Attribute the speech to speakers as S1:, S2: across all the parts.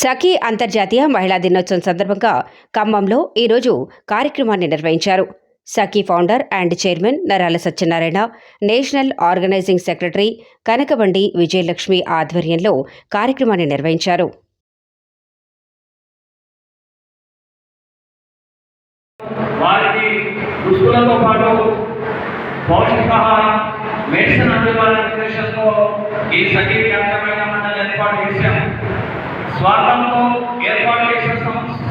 S1: సఖీ అంతర్జాతీయ మహిళా దినోత్సవం సందర్భంగా ఖమ్మంలో ఈరోజు కార్యక్రమాన్ని నిర్వహించారు. సఖీ founder and chairman Narala Satyanarayana national organising secretary Kanakabandi Vijayalakshmi ఆధ్వర్యంలో కార్యక్రమాన్ని నిర్వహించారు.
S2: వారికి దుస్తులతో పాటు పౌష్టికాహారం మెడిసిన్ అందివ్వాలనే ఉద్దేశంతో ఈ సఖీ వ్యాప్తమైన మండలి ఏర్పాటు చేశాం స్వార్థంతో ఏర్పాటు చేసిన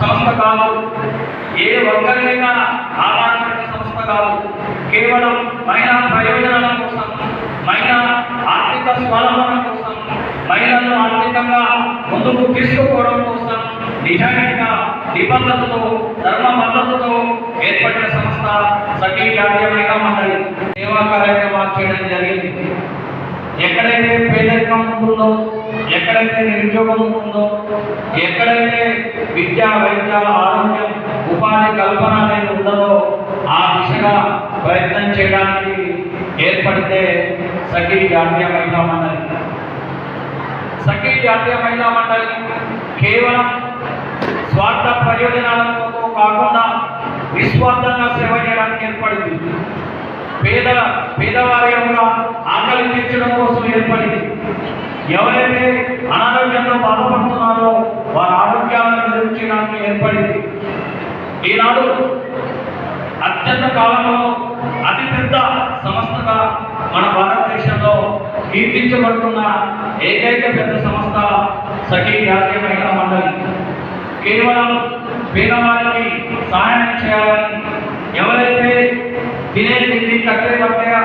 S2: సంస్థ కాదు. ఏ ఒక్కరినైనా ఆధారపడిన సంస్థ కాదు. కేవలం మహిళా ప్రయోజనాల కోసం మహిళా ఆర్థిక స్వావలంబన కోసం మహిళలను ఆర్థికంగా ముందుకు తీసుకుపోవడం కోసం నిజాయితీగా నిబంధనతో ధర్మ మద్దతుతో ఏర్పడిన సంస్థ సఖీ కార్యమైన మండలి సేవా కార్యక్రమాలు చేయడం జరిగింది. ఎక్కడైతే పేదరికం ఉంటుందో ఎక్కడైతే నిరుద్యోగం ఉంటుందో ఎక్కడైతే విద్య వైద్య ఆరోగ్యం ఉపాధి కల్పన అనేది ఉండదో ఆ దిశగా ప్రయత్నం చేయడానికి ఏర్పడితే సఖీ జాతీయ మహిళా మండలి. సఖీ జాతీయ మహిళా మండలి కేవలం స్వార్థ ప్రయోజనాలతో కాకుండా నిస్వార్థంగా సేవ చేయడానికి ఏర్పడింది. పేద పేదవారి యొక్క ఏర్పడింది. ఎవరైతే అనారోగ్యంతో బాధపడుతున్నారో వారి ఆరోగ్యాలను మెరుగుచేయడానికి ఏర్పడింది. ఈనాడు అత్యంత కాలంలో అతిపెద్ద సంస్థగా మన భారతదేశంలో కీర్తించబడుతున్న ఏకైక పెద్ద సంస్థ సఖీ జాతీయ మహిళా మండలి. కేవలం పేదవారికి సహాయం చేయాలని ఎవరైతే తినే తిండి కట్టే బట్టగా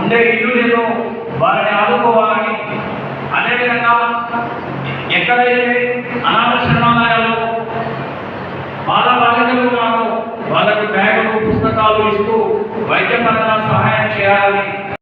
S2: ఉండే ఇల్లు లేదో వారిని ఆదుకోవాలని అదేవిధంగా ఎక్కడైతే అనాథ శరణాలయాలు బాల బాలికలు ఉన్నారో వాళ్ళకి బ్యాగులు పుస్తకాలు ఇస్తూ వైద్యపరంగా సహాయం చేయాలని